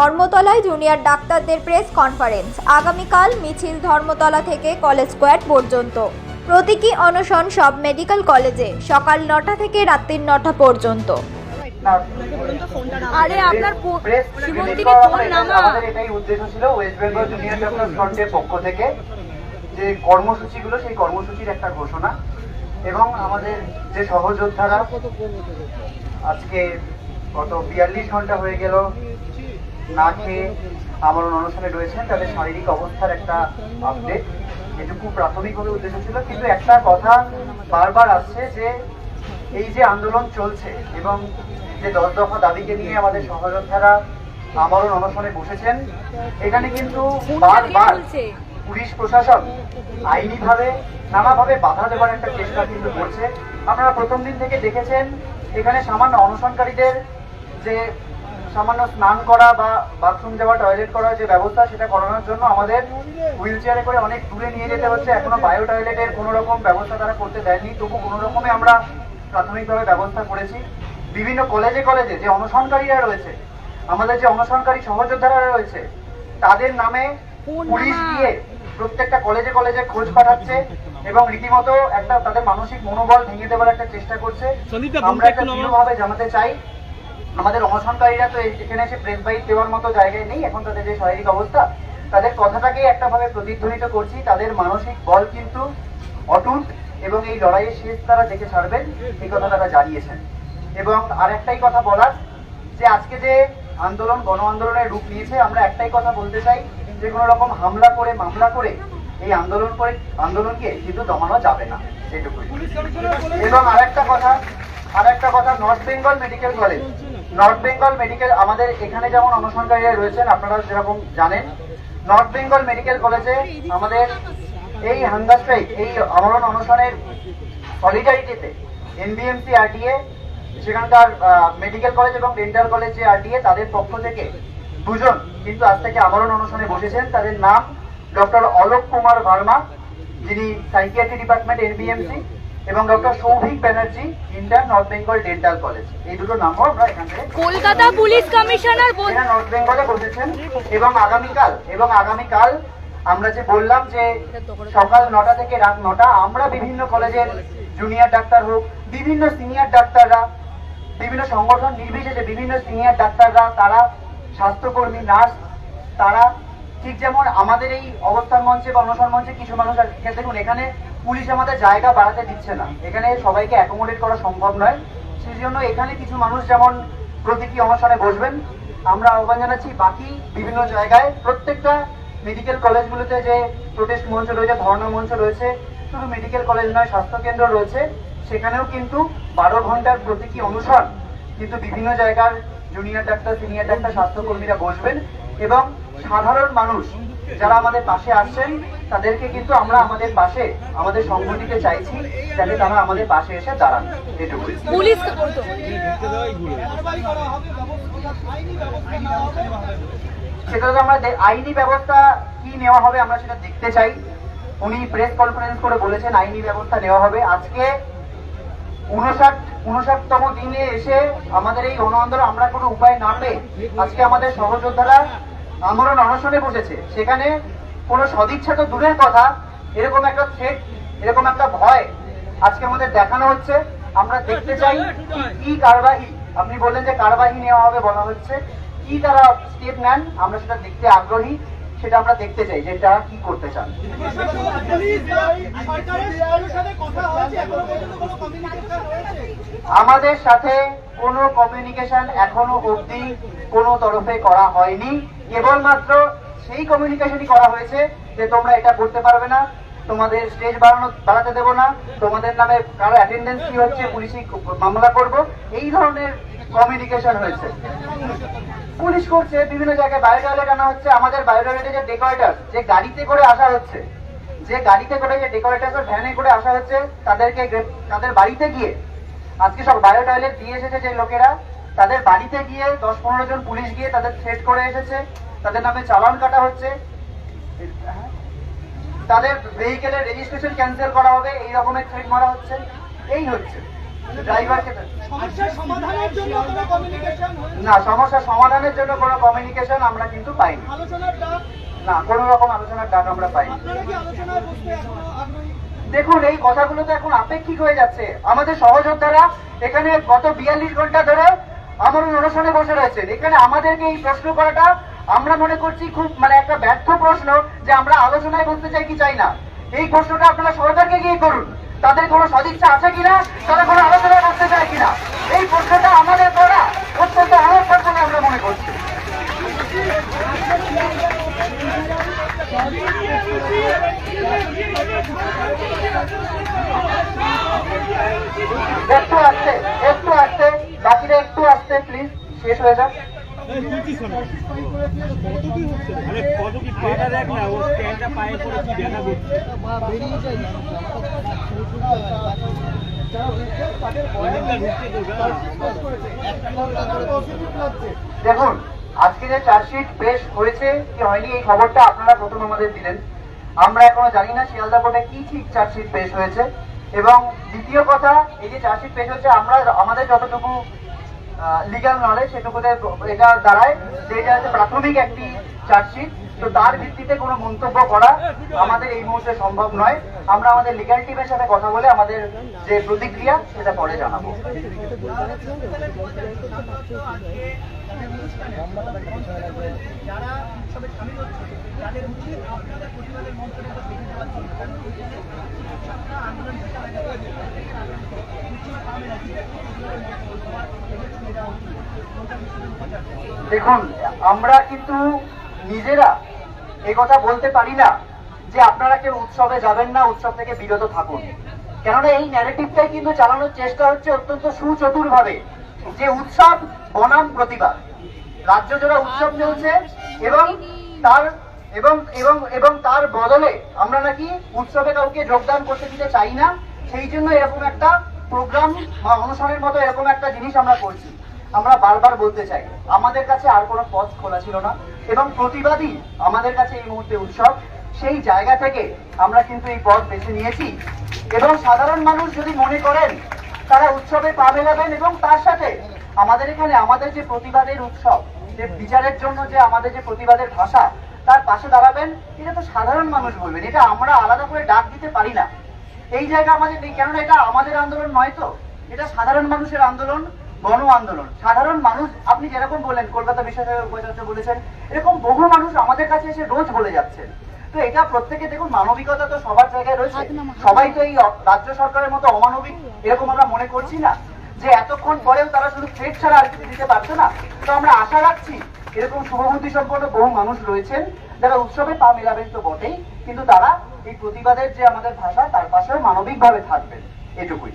ধর্মতলায় জুনিয়র ডাক্তারদের press conference. আগামীকাল মিছিল ধর্মতলা থেকে কলেজ স্কোয়ার পর্যন্ত। প্রতীকী অনশন সব মেডিকেল কলেজে সকাল নটা থেকে রাত্রির নটা পর্যন্ত। আরে আপনার ফো- প্রেস শিবন রিলিজ থেকে করা ফোন নামা। আমাদের এটাই উদ্দেশ্য ছিল ওয়েস্ট বেঙ্গল জুনিয়র ডক্টর ফ্রন্টের পক্ষ থেকে। যে কর্মসূচিগুলো সেই কর্মসূচির একটা ঘোষণা। এবং আমাদের যে সহযোদ্ধারা আজকে গত বিয়াল্লিশ ঘণ্টা হয়ে গেল না খেয়ে আমরণ অনুষ্ঠানে রয়েছেন তাদের শারীরিক অবস্থার একটা আপডেট এটুকু প্রাথমিকভাবে উদ্দেশ্য ছিল। কিন্তু একটা কথা বারবার আসছে যে এই যে আন্দোলন চলছে এবং যে দশ দফা দাবিকে নিয়ে আমাদের সহযোদ্ধারা আমরণ অনশনে বসেছেন এখানে কিন্তু বারবার পুলিশ প্রশাসন আইনিভাবে নানাভাবে বাধা দেওয়ার একটা চেষ্টা কিন্তু করছে। আপনারা প্রথম দিন থেকে দেখেছেন এখানে সামান্য অনশনকারীদের যে সামান্য স্নান করা বা বাথরুম যাওয়া টয়লেট করার যে ব্যবস্থা সেটা করানোর জন্য আমাদের হুইল চেয়ারে করে অনেক দূরে নিয়ে যেতে হচ্ছে। এখনও বায়ো টয়লেটের কোনো রকম ব্যবস্থা তারা করতে দেয়নি। তবু কোনো রকমে আমরা প্রাথমিকভাবে ব্যবস্থা করেছি। বিভিন্ন কলেজে কলেজে যে অনশনকারীরা রয়েছে আমাদের যে অনশনকারী সহযোদ্ধারা রয়েছে তাদের নামে পুলিশ দিয়ে প্রত্যেকটা কলেজে কলেজে খোঁজ পাঠাচ্ছে এবং রীতিমতো একটা তাদের মানসিক মনোবল ভেঙে দেওয়ার একটা চেষ্টা করছে। আমরা একটা। দৃঢ়ভাবে জানাতে চাই আমাদের অনশনকারীরা তো এখানে এসে প্রেস বাইট দেওয়ার মতো জায়গায় নেই এখন তাদের যে শারীরিক অবস্থা তাদের কথাটাকেই একটাভাবে প্রতিধ্বনিত করছি তাদের মানসিক বল কিন্তু অটুট এবং এই লড়াইয়ের শেষ তারা দেখে ছাড়বেন এই কথা তারা জানিয়েছেন। এবং আর একটাই কথা বলার যে আজকে যে আন্দোলন গণ আন্দোলনের রূপ নিয়েছে আমরা একটাই কথা বলতে চাই যে কোনো রকম হামলা করে মামলা করে এই আন্দোলন করে আন্দোলনকে কিন্তু দমানো যাবে না সেটুকুই এবং আরেকটা কথা আর একটা কথা North Bengal medical college. North Bengal medical আমাদের এখানে যেমন অনশনকারীরা রয়েছেন আপনারা যেরকম জানেন। নর্থ বেঙ্গল মেডিকেল কলেজে আমাদের এই হাঙ্গার স্ট্রাইক এই আমরণ অনশনের সলিডারিটিতে এনবিএমসি আরটিএ সেখানকার মেডিকেল কলেজ এবং ডেন্টাল কলেজ যে আরটিএ তাদের পক্ষ থেকে দুজন কিন্তু আজ থেকে আমরণ অনশনে বসেছেন। তাদের নাম ডক্টর অলোক কুমার ভার্মা, যিনি সাইকিয়াট্রি ডিপার্টমেন্ট এনবিএমসি এবং doctor Souvik Banerjee inter North Bengal dental college. এই দুটো নামও আমরা এখান থেকে কলকাতা পুলিশ কমিশনার বল এরা নর্থ বেঙ্গলে বসেছেন এবং আগামীকাল এবং আগামীকাল আমরা যে বললাম যে সকাল নটা থেকে রাত নটা আমরা বিভিন্ন কলেজের জুনিয়র ডাক্তার হোক বিভিন্ন সিনিয়র ডাক্তাররা বিভিন্ন সংগঠন নির্বিশেষে বিভিন্ন সিনিয়র ডাক্তাররা তারা স্বাস্থ্যকর্মী নার্স তারা ঠিক যেমন আমাদের এই অবস্থান মঞ্চে বা অনশন মঞ্চে কিছু মানুষ দেখুন এখানে পুলিশ আমাদের জায়গা বাড়াতে দিচ্ছে না। এখানে সবাইকে অ্যাকোমোডেট করা সম্ভব নয়। সেই জন্য এখানে কিছু মানুষ যেমন প্রতীকী অনশনে বসবেন, আমরা আহ্বান জানাচ্ছি বাকি বিভিন্ন জায়গায় প্রত্যেকটা মেডিকেল কলেজগুলোতে যে প্রোটেস্ট মঞ্চ রয়েছে, ধর্ণা মঞ্চ রয়েছে, শুধু মেডিকেল কলেজ নয় স্বাস্থ্য কেন্দ্র রয়েছে, সেখানেও কিন্তু বারো ঘণ্টার প্রতীকী অনুসরণ কিন্তু বিভিন্ন জায়গার জুনিয়র ডাক্তার সিনিয়র ডাক্তার স্বাস্থ্যকর্মীরা বসবেন এবং সাধারণ মানুষ যারা আমাদের পাশে আসছেন তাদেরকে কিন্তু আমরা আমাদের পাশে আমাদের সংগঠিতে চাইছি যাতে তারা আমাদের পাশে এসে দাঁড়ান। পুলিশ সেটা আমরা আইনি ব্যবস্থা কি নেওয়া হবে আমরা সেটা দেখতে চাই। উনি প্রেস কনফারেন্স করে বলেছেন আইনি ব্যবস্থা নেওয়া হবে। আজকে উনষাট উনষাটতম দিনে এসে আমাদের এই গণ আমরা কোনো উপায় না পেয়ে আজকে আমাদের সহযোদ্ধারা আমরণ অনশনে বসেছে সেখানে কোনো সদিচ্ছা তো দূরের কথা, এরকম একটা থ্রেট এরকম একটা ভয় আজকে আমাদের দেখানো হচ্ছে। আমরা দেখতে চাই কি- কি কারবাহি, আপনি বললেন যে কারবাহী নেওয়া হবে বলা হচ্ছে। কি তারা স্টেপ নেন, আমরা সেটা দেখতে আগ্রহী, সেটা আমরা দেখতে চাই যে তারা কি করতে চান। আমাদের সাথে কোনো কমিউনিকেশন এখনও অবধি কোনো তরফে করা হয়নি। কেবলমাত্র সেই কমিউনিকেশনই করা হয়েছে যে তোমরা এটা করতে পারবে না, তোমাদের স্টেজ বাড়ানো, বাড়াতে দেবো না, তোমাদের নামে কারও অ্যাটেন্ডেন্স কি হচ্ছে পুলিশি মামলা করব। এই ধরনের কমিউনিকেশন হয়েছে। পুলিশ করছে, বিভিন্ন জায়গায় বায়োটয়লেট আনা হচ্ছে, আমাদের বায়োটয়লেটে যে ডেকোরেটার যে গাড়িতে করে আসা হচ্ছে, যে গাড়িতে করে যে ডেকোরেটার ভ্যানে করে আসা হচ্ছে, তাদেরকে তাদের বাড়িতে গিয়ে, আজকে সব বায়ো টয়লেট দিয়ে এসেছে যে লোকেরা তাদের বাড়িতে গিয়ে দশ পনেরো জন পুলিশ গিয়ে তাদের থ্রেট করে এসেছে। তাদের নামে চালান কাটা হচ্ছে। তাদের ভেহিকেলের রেজিস্ট্রেশন ক্যান্সেল করা হবে এই রকমের থ্রেট মারা হচ্ছে। এই হচ্ছে। ড্রাইভারকে সমস্যার সমাধানের জন্য কোনো কমিউনিকেশন না সমস্যা সমাধানের জন্য কোনো কমিউনিকেশন আমরা কিন্তু পাইনি। না কোনো রকম আলোচনার ডাক আমরা পাইনি। দেখুন এই কথাগুলো তো এখন আপেক্ষিক হয়ে যাচ্ছে। আমাদের সহযোদ্ধারা এখানে গত বিয়াল্লিশ ঘণ্টা ধরে আমার অনুষ্ঠানে বসে রয়েছেন। এখানে আমাদেরকে এই প্রশ্ন করাটা আমরা মনে করছি খুব মানে একটা ব্যর্থ প্রশ্ন যে আমরা আলোচনায় বসতে চাই কি চাই না। এই প্রশ্নটা আপনারা সরকারকে গিয়ে করুন। তাদের কোনো সদিচ্ছা আছে কিনা? তারা কোনো আলোচনায় বসতে চায় কিনা? এই প্রশ্নটা আমাদের করা অত্যন্ত অনর্থক বলে আমরা মনে করছি আসতে একটু আসতে বাকিরা একটু আসতে প্লিজ শেষ হয়ে যাক আরে কত কি পেটা দেখ না ও স্ট্যান্ডটা পায়ে পড়ে কি ব্যথা করছে অনেকটা তো গা। দেখুন, আজকে যে চার্জশিট পেশ হয়েছে, কি হয়নি, এই খবরটা আপনারা প্রথম আমাদের দিলেন আমরা এখনও জানি না শিয়ালদা কোর্টে কি ঠিক চার্জশিট পেশ হয়েছে এবং দ্বিতীয় কথা, এই যে চার্জশিট পেশ হয়েছে আমরা, আমাদের যতটুকু লিগাল নলেজ সেটুকুতে এটা দাঁড়ায় যে এটা হচ্ছে প্রাথমিক একটি চার্জশিট, তো তার ভিত্তিতে কোনো মন্তব্য করা আমাদের এই মুহূর্তে সম্ভব নয়। আমরা আমাদের লিগাল টিমের সাথে কথা বলে আমাদের যে প্রতিক্রিয়া সেটা পরে জানাব। আন্দোলন দেখুন, আমরা কিন্তু নিজেরা এই কথা বলতে পারি না যে আপনারা কেউ উৎসবে যাবেন না, উৎসব থেকে বিরত থাকুন। কেননা এই ন্যারেটিভটাই কিন্তু চালানোর চেষ্টা হচ্ছে অত্যন্ত সুচতুর ভাবে যে উৎসব বনাম প্রতিবাদ রাজ্য জোড়া উৎসব চলছে এবং তার এবং এবং এবং তার বদলে আমরা নাকি উৎসবে কাউকে যোগদান করতে দিতে চাই না, সেই জন্য এরকম একটা প্রোগ্রাম বা অনুষ্ঠানের মতো এরকম একটা জিনিস আমরা করছি। আমরা বারবার বলতে চাই, আমাদের কাছে আর কোনো পথ খোলা ছিল না এবং প্রতিবাদী আমাদের কাছে এই মুহূর্তে উৎসব। সেই জায়গা থেকে আমরা কিন্তু এই পথ বেছে নিয়েছি এবং সাধারণ মানুষ যদি মনে করেন, তারা উৎসবে পা মেলাবেন এবং তার সাথে আমাদের এখানে আমাদের যে প্রতিবাদের উৎসব, যে বিচারের জন্য যে আমাদের যে প্রতিবাদের ভাষা, তার পাশে দাঁড়াবেন, এটা তো সাধারণ মানুষ বলবেন। এটা আমরা আলাদা করে ডাক দিতে পারি না। এই জায়গা আমাদের নেই। কেননা এটা আমাদের আন্দোলন নয় তো। এটা সাধারণ মানুষের আন্দোলন গণ আন্দোলন। সাধারণ মানুষ আপনি যেরকম বললেন কলকাতা বিশ্ববিদ্যালয়ের উপাচার্য বলেছেন এরকম বহু মানুষ আমাদের কাছে এসে রোজ বলে যাচ্ছেন। তো এটা প্রত্যেকে দেখুন মানবিকতা তো সবার জায়গায় রয়েছে। সবাই তো এই রাজ্য সরকারের মতো অমানবিক এরকম আমরা মনে করছি না। যে এতক্ষণ পরেও তারা শুধু থ্রেট ছাড়া আর কিছু দিতে পারছে না। তো আমরা আশা রাখছি এরকম শুভবুদ্ধি সম্পন্ন বহু মানুষ রয়েছেন। যারা উৎসবে পা মেলাবেন তো বটেই কিন্তু তারা এই প্রতিবাদের যে আমাদের ভাষা তার পাশেও মানবিকভাবে থাকবেন এটুকুই।